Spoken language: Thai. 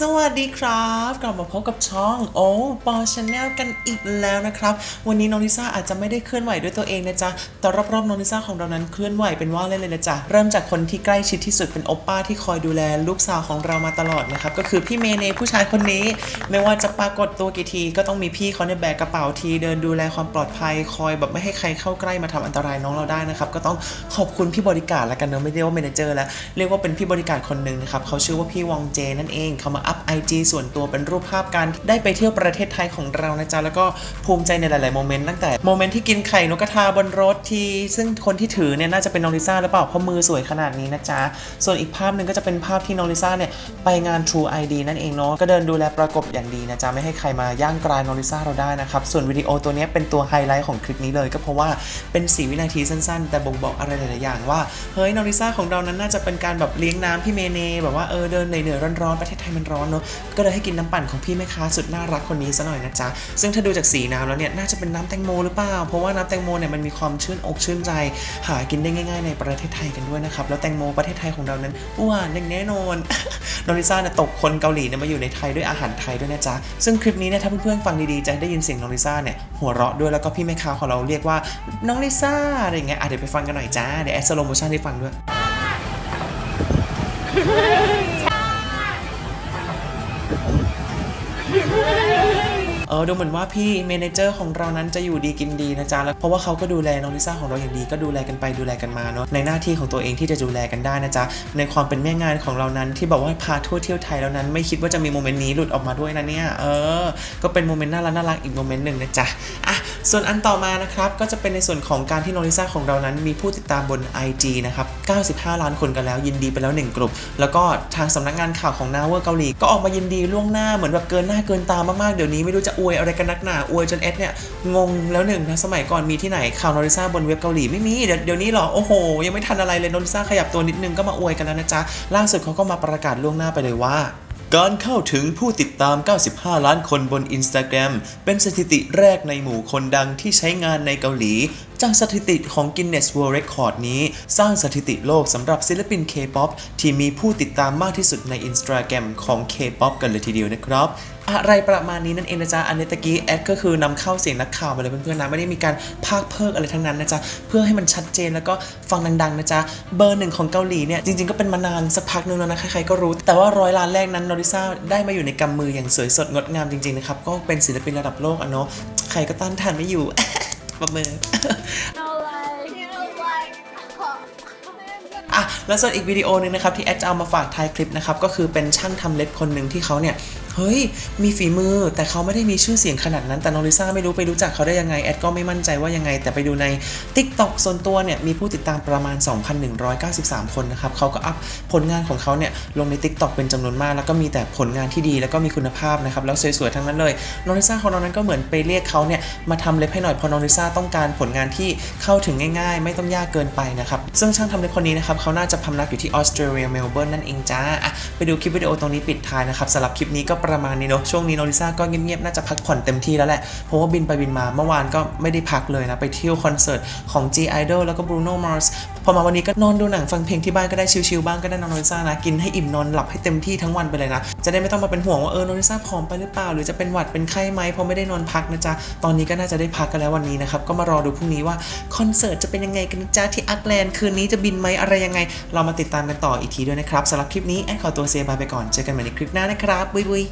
สวัสดีครับ กลับมาพบกับช่องโอ้ปอชาแนลกันอีกแล้วนะครับ วันนี้น้องลิซ่าอาจจะไม่ได้เคลื่อนไหวด้วยตัวเองนะจ๊ะแต่รอบๆน้องลิซ่าของเรานั้นเคลื่อนไหวเป็นว่าเล่นเลยนะจ๊ะเริ่มจากคนที่ใกล้ชิดที่สุดเป็นโอป้าที่คอยดูแลลูกสาวของเรามาตลอดนะครับก็คือพี่เมเนผู้ชายคนนี้ ไม่ว่าจะปรากฏตัวกี่ที ก็ต้องมีพี่เขาในยแบกกระเป๋าทีเดินดูแลความปลอดภัยคอยแบบไม่ให้ใครเข้าใกล้มาทำอันตรายน้องเราได้นะครับก็ต้องขอบคุณพี่บริการแล้วกันเนอะไม่เรียกว่าเมเนเจอร์แล้วเรียกว่าเป็นพี่บริการคนหนึ่งนะครับเขาชื่อว่าพี่วองเจนั่นเองเขามาอัพ IG ส่วนตัวเป็นรูปภาพการได้ไปเที่ยวประเทศไทยของเรานะจ๊ะแล้วก็ภูมิใจในหลาย ๆ โมเมนต์ตั้งแต่โมเมนต์ที่กินไข่นกกระทาบนรถที่ซึ่งคนที่ถือเนี่ยน่าจะเป็นน้องลิซ่าหรือเปล่าเพราะมือสวยขนาดนี้นะจ๊ะส่วนอีกภาพหนึ่งก็จะเป็นภาพที่น้องลิซ่าเนี่ยไปงาน True ID นั่นเองเนาะก็เดินดูแลประกบอย่างดีนะจ๊ะไม่ให้ใครมาย่างกรายน้องลิซ่าเราได้นะครับส่วนวิดีโอตัวนี้เป็นตัวไฮไลท์ของคลิปนี้เลยก็เพราะว่าเป็นสีวินาทีสั้น ๆ แต่บ่งบอกอะไรหลาย ๆ อย่างว่าเฮ้ยน้องลิซ่าของเรานั้นน่าจะเป็นการแบบเลี้ยงน้ำพี่เมเนแบบว่าเออเดินเหนื่อยๆร้อนๆประเทศไทยมันร้อนเนาะก็เลยให้กินน้ำปั่นของพี่แม่ค้าสุดน่ารักคนนี้ซะหน่อยนะจ๊ะซึ่งถ้าดูจากสีน้ำแล้วเนี่ยน่าจะเป็นน้ำแตงโมหรือเปล่าเพราะว่าน้ำแตงโมเนี่ยมันมีความชื่นอกชื่นใจ หากินได้ง่าย ๆ ในประเทศไทยกันด้วยนะครับแล้วแตงโมประเทศไทยของเรานั้นหวานอย่างแน่นอนน้องลิซ่าเนี่ยตกคนเกาหลีเนี่ยมาอยู่ในไทยด้วยอาหารไทยด้วยนะจ๊ะซึ่งคลิปนี้เนี่ยถ้าเพื่อนๆฟังดีๆจะได้ยินเสียงน้องลิซ่าเนี่ยหัวเราะด้วยแล้วก็พี่แม่ค้าของเราเรียกว่าน้องลิซ่าอะไรอย่างเงี้ยอะเดี๋ยวไปฟังกันหน่อยจ้าเดี๋ยวแอสโลโมชั่นให้ฟังด้วย เออดูเหมือนว่าพี่เมนเจอร์ของเรานั้นจะอยู่ดีกินดีนะจ๊ะแล้วเพราะว่าเขาก็ดูแลน้องลิซ่าของเราอย่างดีก็ดูแลกันไปดูแลกันมาเนาะในหน้าที่ของตัวเองที่จะดูแลกันได้นะจ๊ะในความเป็นแม่งานของเรานั้นที่บอกว่าพาทั่วเที่ยวไทยแล้วนั้น ไม่คิดว่าจะมีโมเมนต์นี้หลุดออกมาด้วยนะเนี่ยเออ ก็เป็นโมเมนต์น่ารักน่ารักอีกโมเมนต์หนึ่งนะจ๊ะอะส่วนอันต่อมานะครับก็จะเป็นในส่วนของการที่น้องลิซ่าของเรานั้นมีผู้ติดตามบน IG นะครับ95 ล้านคนกันแล้วยินดีไปแล้วหนึ่งกลุ่ม แล้วก็ทางสำนักงานข่าวของนาเวอร์เกาหลีก็ออกมายินดีล่วงหน้าเหมือนแบบเกินหน้าเกินตามากๆเดี๋ยวนี้ไม่รู้จะอวยอะไรกันนักหนาอวยจนเอสเนี่ยงงแล้วหนึ่งนะสมัยก่อนมีที่ไหนข่าวนอริซ่าบนเว็บเกาหลีไม่มีเดี๋ยวนี้เหรอโอ้โห ยังไม่ทันอะไรเลยนอริซ่าขยับตัวนิดนึงก็มาอวยกันแล้วนะจ๊ะล่าสุดเขาก็มาประกาศล่วงหน้าไปเลยว่าการเข้าถึงผู้ติดตาม 95 ล้านคนบน Instagram เป็นสถิติแรกในหมู่คนดังที่ใช้งานในเกาหลี จากสถิติของ Guinness World Record นี้ สร้างสถิติโลกสำหรับศิลปิน K-POP ที่มีผู้ติดตามมากที่สุดใน Instagram ของ K-POP กันเลยทีเดียวนะครับ อะไรประมาณนี้นั่นเองนะจ๊ะอันนี้ตะกี้แอดก็คือนำเข้าเสียงนักข่าวมาเลยเพื่อนๆนะไม่ได้มีการพากเพิกอะไรทั้งนั้นนะจ๊ะเพื่อให้มันชัดเจนแล้วก็ฟังดังๆนะจ๊ะเบอร์หนึ่งของเกาหลีเนี่ยจริงๆก็เป็นมานานสักพักนึงแล้วนะใครๆก็รู้ แต่ว่าร้อยล้านแรกนั้นนอริซ่าได้มาอยู่ในกำมืออย่างสวยสดงดงามจริงๆนะครับก็เป็นศิลปินระดับโลกอะเนาะใครก็ต้านทานไม่อยู่ประเมินอะแล้วส่วนอีกวิดีโอหนึงนะครับที่แอดจะเอามาฝากท้ายคลิปนะครับก็คือเป็นช่างทำเล็บคนหนึ่งที่เขาเนี่ย เฮ้ย มีฝีมือ แต่เขาไม่ได้มีชื่อเสียงขนาดนั้น แต่น้องลิซ่าไม่รู้ไปรู้จักเขาได้ยังไง แอดก็ไม่มั่นใจว่ายังไง แต่ไปดูใน TikTok ส่วนตัวเนี่ย มีผู้ติดตามประมาณ 2,193 คนนะครับ เขาก็อัพผลงานของเขาเนี่ย ลงใน TikTok เป็นจำนวนมาก แล้วก็มีแต่ผลงานที่ดี แล้วก็มีคุณภาพนะครับ แล้วสวยๆ ทั้งนั้นเลย น้องลิซ่าของเรานั้นก็เหมือนไปเรียกเขาเนี่ย มาทำเล็บให้หน่อยเพราะน้องลิซ่าต้องการผลงานที่เข้าถึงง่าย ๆ ไม่ต้องยากเกินไปนะครับ ซึ่งช่างทำเล็บคนนี้นะครับเขาน่าจะพำนักอยู่ที่ออสเตรเลียเมลเบิร์นนั่นเองจ้าอะไปดูคลิปวิดีโอตรงนี้ปิดท้ายนะครับสำหรับคลิปนี้ก็ประมาณนี้เนาะช่วงนี้โน้องลิซ่าก็เงียบๆน่าจะพักผ่อนเต็มที่แล้วแหละเพราะว่าบินไปบินมาเมื่อวานก็ไม่ได้พักเลยนะไปเที่ยวคอนเสิร์ตของ G Idol แล้วก็ Bruno Mars พอมาวันนี้ก็นอนดูหนังฟังเพลงที่บ้านก็ได้ชิลๆบ้างก็ได้น้องลิซ่านะกินให้อิ่มนอนหลับให้เต็มที่ทั้งวันไปเลยนะจะได้ไม่ต้องมาเป็นห่วงว่าเออโน้องลิซ่าผอมไปหรือเปล่า หรือจะเป็นหวัดเป็นไข้ไหมเพราะไม่ได้นอนพักนะจ๊ะตอนนี้ก็น่าจะได้พักกันแล้ววันนี้นะครับก็มารอดูพรุ่งนี้ว่าคอนเสิร์ตจะเป็นยังไงกันจ๊ะที่อักแลนด์คืนนี้จะบินไหมอะไรยังไง เรามาติดตามกันต่ออีกทีด้วยนะครับสำหรับคลิปนี้แอนขอตัวเซบายไปก่อนเจอกันใหม่ในคลิปหน้านะครับ บุยบุย